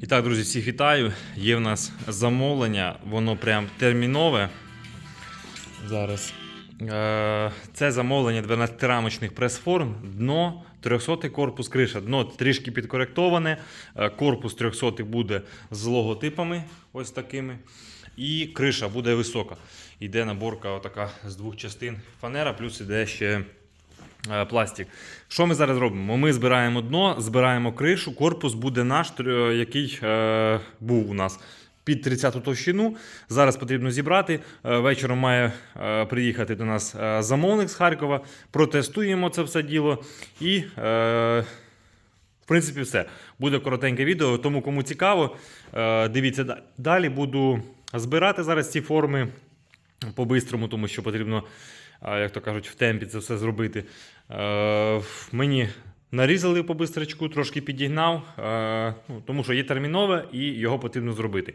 І так, друзі, всіх вітаю. Є в нас замовлення, воно прям термінове. Зараз. Е, Це замовлення 12-рамочних прес-форм, дно 300 корпус криша. Дно трішки підкоректоване. Е, Корпус 300 буде з логотипами, ось такими. І криша буде висока. Йде наборка отака з двох частин фанера, плюс іде ще пластик. Що ми зараз робимо? Ми збираємо дно, збираємо кришу, корпус буде наш, е, який е, був у нас. Під 30-ту товщину. Зараз потрібно зібрати. Е, Вечором має е, приїхати до нас е, замовник з Харкова. Протестуємо це все діло. І, е, в принципі, все. Буде коротеньке відео. Тому кому цікаво, е, дивіться далі. Буду збирати зараз ці форми по-бистрому, тому що потрібно, як то кажуть, в темпі це все зробити. Е, Мені нарізали по бистрачку, трошки підігнав, е, ну, тому що є термінове і його потрібно зробити.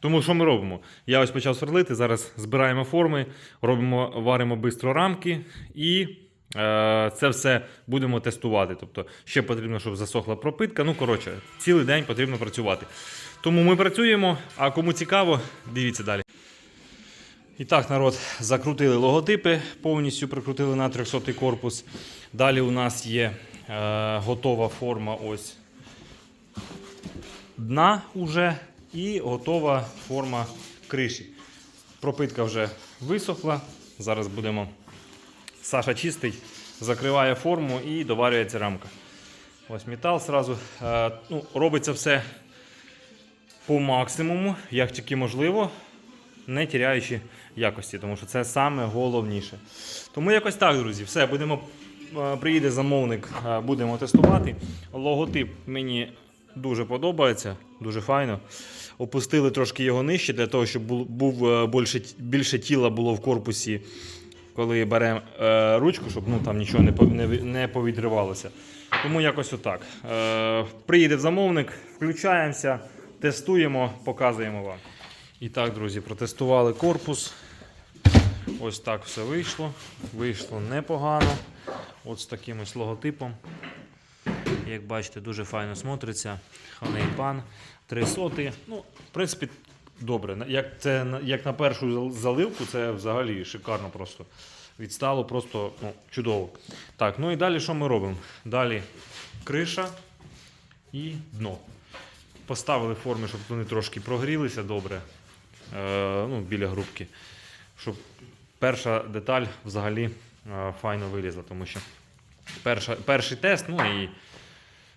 Тому що ми робимо? Я ось почав сверлити, зараз збираємо форми, робимо, варимо бистро рамки і. е, Це все будемо тестувати. Тобто ще потрібно, щоб засохла пропитка. Ну, коротше, цілий день потрібно працювати. Тому ми працюємо, а кому цікаво, дивіться далі. І так, народ, закрутили логотипи, повністю прикрутили на 300 корпус. Далі у нас є е, готова форма ось дна уже і готова форма криші. Пропитка вже висохла. Зараз будемо. Саша чистить, закриває форму і доварюється рамка. Ось метал зразу. Е, ну, робиться все по максимуму, як тільки можливо, не тіряючи якості, тому що це саме головніше. Тому якось так, друзі, все, будемо. е, Приїде замовник, е, будемо тестувати. Логотип мені дуже подобається, дуже файно. Опустили трошки його нижче, для того, щоб бу- був е, більше, більше тіла було в корпусі, коли беремо е, ручку, щоб ну, там нічого не, не, не повідривалося. Тому якось отак. Е, приїде замовник, включаємося, тестуємо, показуємо вам. І так, друзі, протестували корпус. Ось так все вийшло. Вийшло непогано. От з таким ось логотипом. Як бачите, дуже файно смотриться. Ханейпан 300. Ну, в принципі, добре. Як, це, як на першу заливку, це взагалі шикарно просто. Відстало просто ну, чудово. Так, ну і далі що ми робимо? Далі криша і дно. Поставили форми, щоб вони трошки прогрілися добре ну, біля грубки. Щоб перша деталь взагалі е, файно вилізла, тому що перша, перший тест, ну і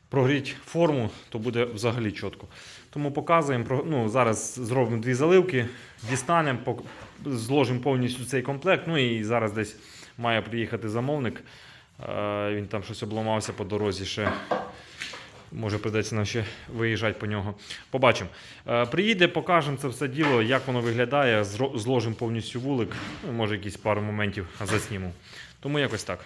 прогріть форму, то буде взагалі чітко. Тому показуємо, ну, зараз зробимо дві заливки, дістанемо, зложимо повністю цей комплект. Ну і зараз десь має приїхати замовник. Е, Він там щось обламався по дорозі ще. Може, придеться нам ще виїжджати по нього. Побачимо. Е, Приїде, покажемо це все діло, як воно виглядає, зложимо повністю вулик. Ну, може, якісь пару моментів засніму. Тому якось так.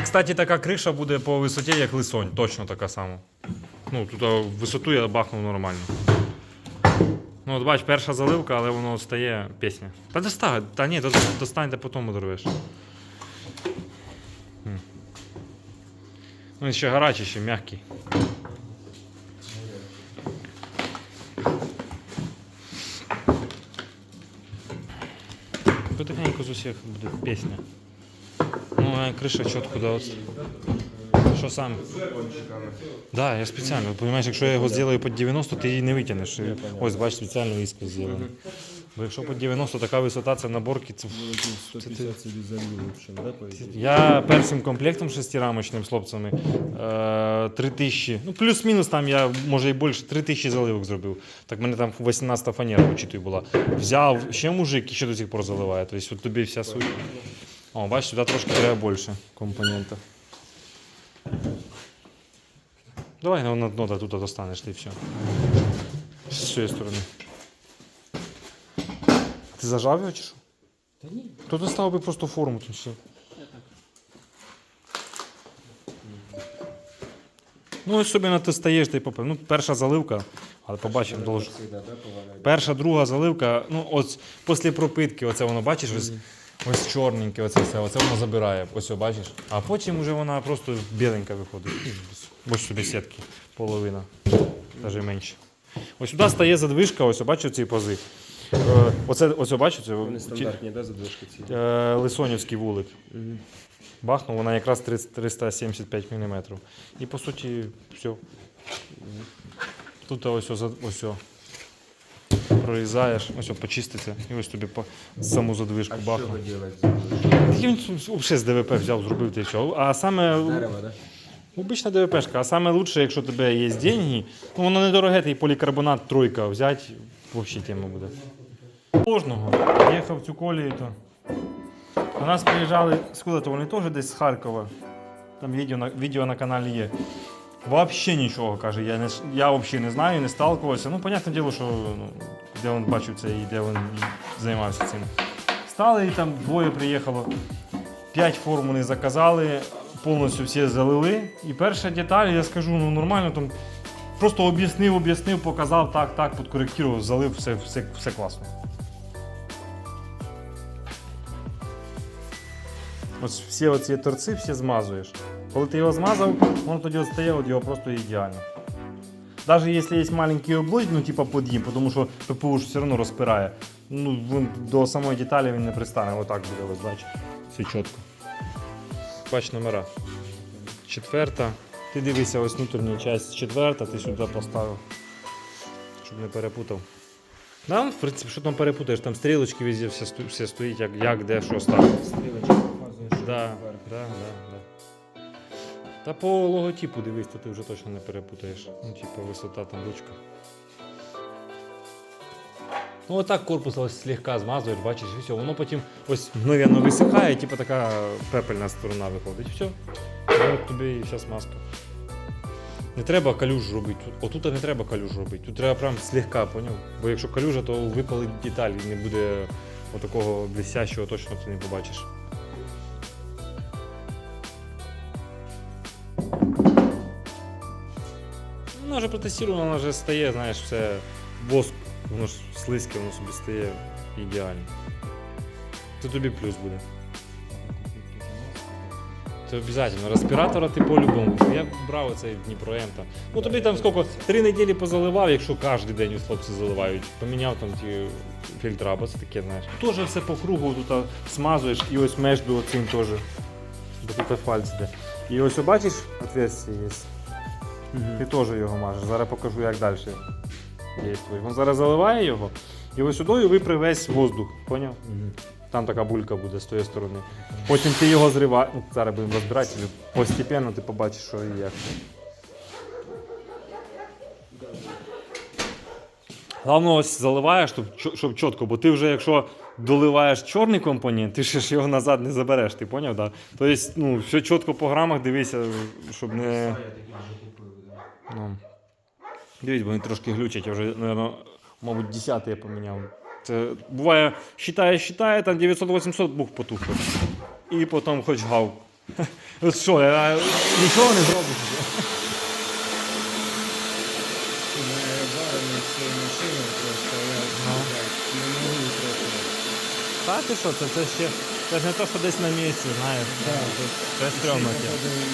Це, кстати, така криша буде по висоті, як лисонь, точно така сама. Ну, тут висоту я бахнув нормально. Ну, от бач, перша заливка, але воно стає пісня. Та достань, та ні, до- достаньте потім одорвеш. Ну, він ще гарячий, ще м'який. Потихеньку з усіх буде пісня. Ну, а криша чітко да. от. Що сам? Да, я спеціально. Понимаєш, якщо я його зроблю під 90, ти її не витягнеш. Ось, бачиш, спеціально іскос зроблено. Бо якщо під 90 така висота, це наборки. Це... 150 собі залів, в общем, да. Я першим комплектом шестирамочним з хлопцями е, 3000, ну плюс-мінус там я, може і більше, 3000 заливок зробив. Так мене там 18 фанера учитую була. Взяв ще мужик і ще до сих пор заливає. Тобто тобі вся суть. О, бачиш, сюди трошки треба більше компонентів. Давай на дно до тут достанеш ти і все. З цієї сторони. Ти зажав його чи що? Та ні. То достав би просто форму тут все. Ну, ось собі на ти стаєш, ти попив. Ну, перша заливка, але побачимо да, поваляють? Перша, друга заливка, ну, ось після пропитки, оце воно бачиш, ось, ось чорненьке, оце все, оце воно забирає. Ось, о, бачиш. А потім вже вона просто біленька виходить. Ось собі сітки, половина, навіть менше. Ось сюди стає задвижка, ось, о, бачиш ці пози. Е, Оце, ось, це Вони стандартні, да, задвижки ці? Е, Лисонівський вулик. Бахнув, вона якраз 375 мм. І по суті, все. Тут ось ось, ось. Прорізаєш, ось почиститься, і ось тобі по саму задвижку А що задвижкою? Та Він взагалі з ДВП взяв, зробив ти все. А саме да? обична ДВПшка, а саме лучше, якщо у тебе є деньги, ну воно недороге, ти полікарбонат тройка взяти, взагалі тема буде. Кожного. Їхав цю колію, то. До нас приїжджали з куди-то вони теж десь з Харкова. Там відео на, відео на каналі є. Вообще нічого, каже, я, не, я взагалі не знаю, не сталкувався. Ну, понятне діло, що ну, де він бачив це і де він займався цим. Стали і там двоє приїхало. П'ять форм вони заказали, повністю всі залили. І перша деталь, я скажу, ну нормально там. Просто об'яснив, об'яснив, показав, так, так, підкоректував, залив, все, все, все класно. Ось всі оці торці всі змазуєш. Коли ти його змазав, воно тоді стає от його просто ідеально. Навіть якщо є маленький облой, ну типа под'їм, тому що ППУ ж все одно розпирає. Ну, він до самої деталі він не пристане. Отак буде, бач. Все чітко. Бач номера. Четверта. Ти дивися, ось внутрішня частина четверта, ти сюди поставив, щоб не перепутав. Да, в принципі, що там перепутаєш, там стрілочки везде все, стоїть, як, як де, що ставити. Стрілочку показує, що Да, да, да, да. Та по логотипу дивись, то ти вже точно не перепутаєш. Ну, типу, висота там ручка. Ну, отак корпус ось слегка змазуєш, бачиш, і все. Воно потім ось мгновенно висихає, типу така пепельна сторона виходить. Все. От тобі і вся смазка. Не треба калюж робити. Отут не треба калюж робити. Тут треба прям слегка, поняв? Бо якщо калюжа, то випалить і не буде отакого блестящого, точно ти не побачиш. Вже протестирована, вона вже стає, знаєш, все воск, воно ж слизьке, воно собі стає ідеально. Це тобі плюс буде. Це обов'язково. Респіратора ти по-любому. Я брав оцей Дніпро М там. Ну тобі там скільки, три неділі позаливав, якщо кожен день ось хлопці заливають. Поміняв там ті фільтра, бо це таке, знаєш. Теж все по кругу тут смазуєш і ось між цим теж. Бо тут фальц де. І ось бачиш, отверстие є. Ти теж його мажеш. Зараз покажу, як далі діє. Він зараз заливає його, і ось сюди випре весь воздух. Поняв? Там така булька буде з тієї сторони. Потім ти його зриваєш. Зараз будемо розбирати, постепенно ти побачиш, що і як. Головне, ось заливаєш, щоб, щоб чітко, бо ти вже, якщо доливаєш чорний компонент, ти ще ж його назад не забереш, ти поняв? Да? Тобто, ну, все чітко по грамах дивися, щоб не. Ну. Дивіться, бо вони трошки глючать, я вже, наверное, мабуть, 10 я поміняв. Це буває, считає, считає, там 900-800 бух потухло. І потім хоч гав. Що, я нічого не зробиш? У мене з машиною просто, я Ну. блядь, не можу просто. Та ти що, це, це ще це ж не то, що десь на місці, знаєш. Так, Це стрьомно.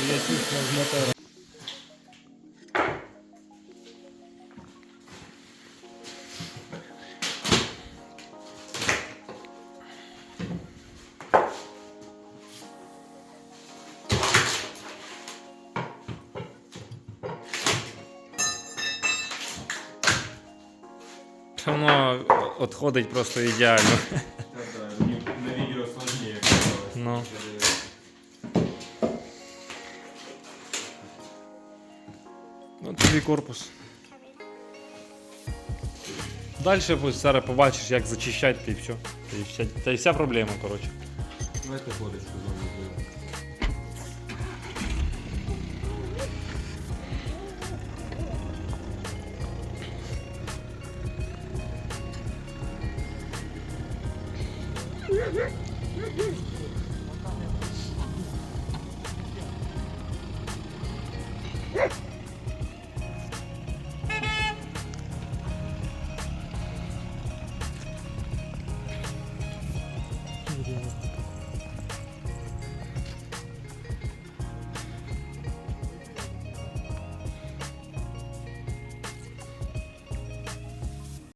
я чувствую з мотора. Воно відходить просто ідеально. На відео сложніше. Ну. Ну, тобі корпус. Далі зараз побачиш, як зачищати та і все. Та і вся, проблема, коротше. Давайте ходочку знову зробимо.